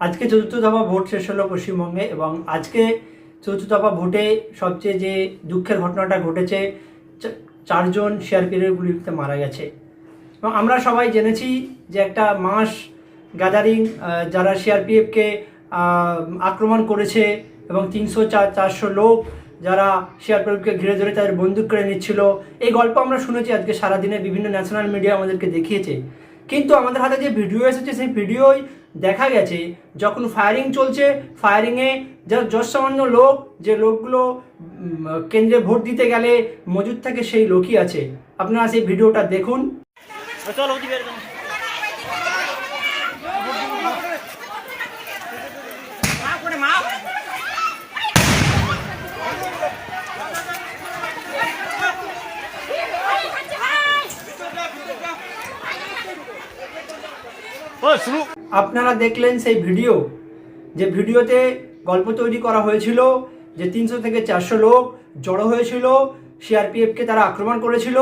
আজকে চতুর্থ দফা ভোট শেষ হলো পশ্চিমবঙ্গে এবং আজকে চতুর্থ দফা ভোটে সবচেয়ে যে দুঃখের ঘটনাটা ঘটেছে চারজন সিআরপিএফের গুলিতে মারা গেছে। এবং আমরা সবাই জেনেছি যে একটা মাস গ্যাদারিং যারা সিআরপিএফকে আক্রমণ করেছে এবং তিনশো চার চারশো লোক যারা সিআরপিএফকে ঘিরে ধরে তাদের বন্দুক করে নিচ্ছিল। এই গল্প আমরা শুনেছি আজকে সারাদিনে বিভিন্ন ন্যাশনাল মিডিয়া আমাদেরকে দেখিয়েছে। কিন্তু আমাদের হাতে যে ভিডিও এসেছে, সেই ভিডিওই দেখা গেছে। যখন ফায়ারিং চলছে ফায়ারিংয়ে যা যশ সামান্য লোক, যে লোকগুলো কেন্দ্রে ভোট দিতে গেলে মজুদ থাকে সেই লোকই আছে। আপনারা সেই ভিডিওটা দেখুন। চলো আপনারা দেখলেন সেই ভিডিও, যে ভিডিওতে গল্প তৈরি করা হয়েছিল, যে তিনশো থেকে চারশো লোক জড়ো হয়েছিল, সিআরপিএফকে তারা আক্রমণ করেছিল,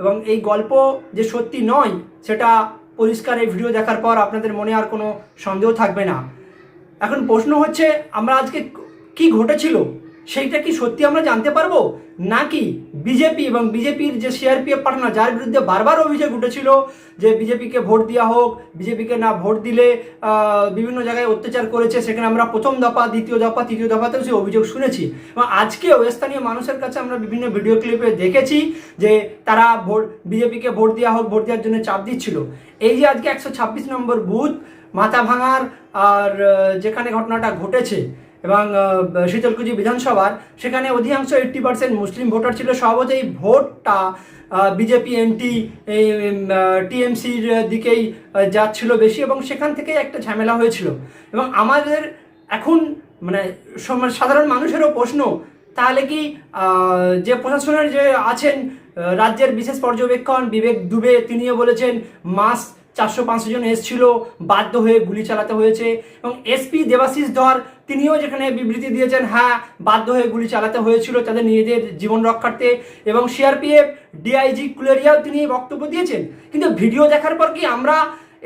এবং এই গল্প যে সত্যি নয়, সেটা পরিষ্কার এই ভিডিও দেখার পর আপনাদের মনে আর কোনো সন্দেহ থাকবে না। এখন প্রশ্ন হচ্ছে, আমরা আজকে কি ঘটেছিল? সেইটা কি সত্যি আমরা জানতে পারব? নাকি বিজেপি এবং বিজেপির যে সিআরপিএফ পাঠানো যার বিরুদ্ধে বারবার অভিযোগ উঠেছিল যে বিজেপিকে ভোট দেওয়া হোক, বিজেপিকে না ভোট দিলে বিভিন্ন জায়গায় অত্যাচার করেছে, সেখানে আমরা প্রথম দফা, দ্বিতীয় দফা, তৃতীয় দফাতেও সেই অভিযোগ শুনেছি। এবং আজকেও স্থানীয় মানুষের কাছে আমরা বিভিন্ন ভিডিও ক্লিপে দেখেছি যে তারা ভোট, বিজেপিকে ভোট দেওয়া হোক, ভোট দেওয়ার জন্য চাপ দিচ্ছিল। এই যে আজকে একশো ছাব্বিশ নম্বর বুথ, মাথা ভাঙার আর যেখানে ঘটনাটা ঘটেছে এবং শীতলকুচি বিধানসভার সেখানে অধিকাংশ এইট্টি পার্সেন্ট মুসলিম ভোটার ছিল। এই ভোটটা বিজেপি, এনটি টিএমসির দিকেই যাচ্ছিল বেশি এবং সেখান থেকেই একটা ঝামেলা হয়েছিল। এবং আমাদের এখন মানে সাধারণ মানুষেরও প্রশ্ন, তাহলে কি যে প্রশাসনের যে আছেন রাজ্যের বিশেষ পর্যবেক্ষণ, বিবেক দুবে তিনিও বলেছেন মাস চারশো পাঁচশো জন এসছিল, বাধ্য হয়ে গুলি চালাতে হয়েছে। এবং এসপি দেবাশিস ধর, তিনিও যেখানে বিবৃতি দিয়েছেন হ্যাঁ বাধ্য হয়ে গুলি চালাতে হয়েছিল তাদের নিজেদের জীবন রক্ষার্থে। এবং সিআরপিএফ ডিআইজি কুলেরিয়াও তিনি বক্তব্য দিয়েছেন। কিন্তু ভিডিও দেখার পর কি আমরা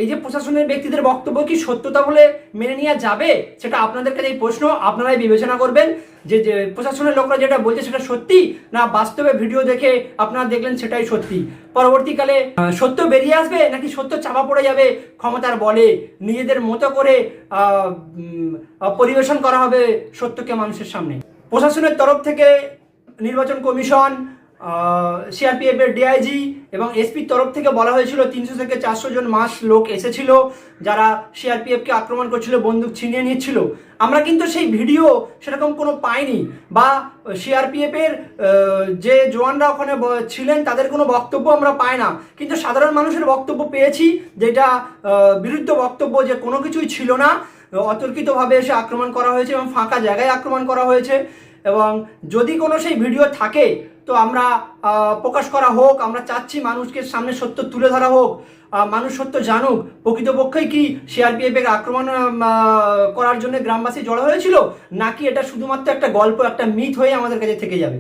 এই যে প্রশাসনের ব্যক্তিদের বক্তব্য কি সত্যতা বলে মেনে নেওয়া যাবে? সেটা আপনাদের কাছে এই প্রশ্ন, আপনারাই বিবেচনা করবেন যে যে প্রশাসনের লোকরা যেটা বলছে সেটা সত্যি না বাস্তবে ভিডিও দেখে আপনারা দেখলেন সেটাই সত্যি? পরবর্তীকালে সত্য বেরিয়ে আসবে নাকি সত্য চাপা পড়ে যাবে ক্ষমতার বলে? নিজেদের মতো করে পরিবেশন করা হবে সত্যকে মানুষের সামনে। প্রশাসনের তরফ থেকে নির্বাচন কমিশন সিআরপিএফ এর ডিআইজি এবং এসপির তরফ থেকে বলা হয়েছিল তিনশো থেকে চারশো জন মাস লোক এসেছিল যারা সিআরপিএফকে আক্রমণ করছিল বন্দুক ছিনিয়ে নিচ্ছিল। আমরা কিন্তু সেই ভিডিও সেরকম কোনো পাইনি বা সিআরপিএফ এর আহ, যে জওয়ানরা ওখানে ছিলেন তাদের কোনো বক্তব্য আমরা পাই না। কিন্তু সাধারণ মানুষের বক্তব্য পেয়েছি যেটা বিরুদ্ধ বক্তব্য যে কোনো কিছুই ছিল না। অতর্কিতভাবে এসে আক্রমণ করা হয়েছে এবং ফাঁকা জায়গায় আক্রমণ করা হয়েছে। এবং যদি কোনো সেই ভিডিও থাকে তো আমরা প্রকাশ করা হোক, আমরা চাচ্ছি মানুষকে সামনে সত্য তুলে ধরা হোক মানুষ সত্য জানুক। প্রকৃতপক্ষেই কি সিআরপিএফ এর আক্রমণ করার জন্য গ্রামবাসী জড়ো হয়েছিল? নাকি এটা শুধুমাত্র একটা গল্প, একটা মিথ হয়ে আমাদের কাছে থেকে যাবে?